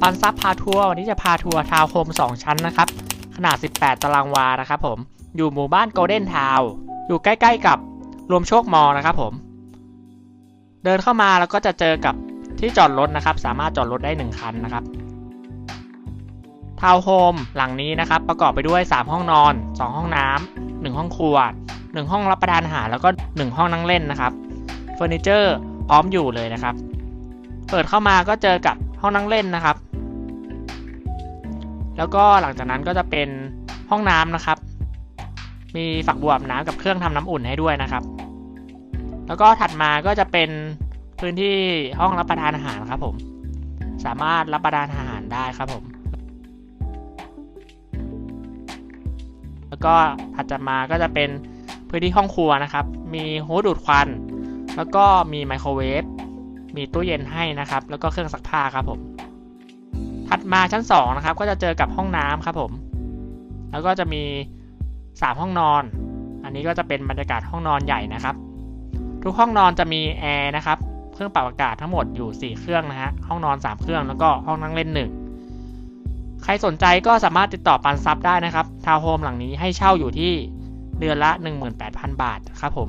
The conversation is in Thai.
ปันซับพาทัวร์วันนี้จะพาทัวร์ทาวน์โฮม2 ชั้นนะครับ ขนาด 18 ตารางวานะครับผมอยู่หมู่บ้านโกลเด้นทาวอยู่ใกล้ๆกับรวมโชคมอล์นะครับผม เดินเข้ามาแล้วก็จะเจอกับที่จอดรถนะครับ สามารถจอดรถได้ 1 คันนะครับทาวน์โฮมหลังนี้นะครับ ประกอบไปด้วย 3 ห้องนอน 2 ห้องน้ำ1ห้องครัว 1 ห้องรับประทานอาหารแล้วก็ 1 ห้องนั่งเล่นนะครับเฟอร์นิเจอร์พร้อมอยู่เลยนะครับ เปิดเข้ามาก็เจอกับ ห้องนั่งเล่นนะครับ แล้วก็หลังจากนั้นก็จะเป็นห้องน้ำนะครับ มีฝักบัวอาบน้ำกับเครื่องทำน้ำอุ่นให้ด้วยนะครับ แล้วก็ถัดมาก็จะเป็นพื้นที่ห้องรับประทานอาหารครับผม สามารถรับประทานอาหารได้ครับผม แล้วก็ถัดจากมาก็จะเป็นพื้นที่ห้องครัวนะครับ มีโฮดูดควัน แล้วก็มีไมโครเวฟ มีตู้เย็นให้นะครับ แล้วก็เครื่องซักผ้าครับผม ถัดมาชั้น2นะครับ ก็จะเจอกับห้องน้ำครับผม แล้วก็จะมี 3 ห้องนอน อันนี้ก็จะเป็นบรรยากาศห้องนอนใหญ่นะครับ ทุกห้องนอนจะมีแอร์นะครับ เครื่องปรับอากาศทั้งหมดอยู่ 4 เครื่องนะฮะ ห้องนอน 3 เครื่อง แล้วก็ห้องนั่งเล่น1ใครสนใจก็สามารถติดต่อปันซับได้นะครับ ทาวน์โฮมหลังนี้ให้เช่าอยู่ที่เดือนละ 18,000 บาทครับผม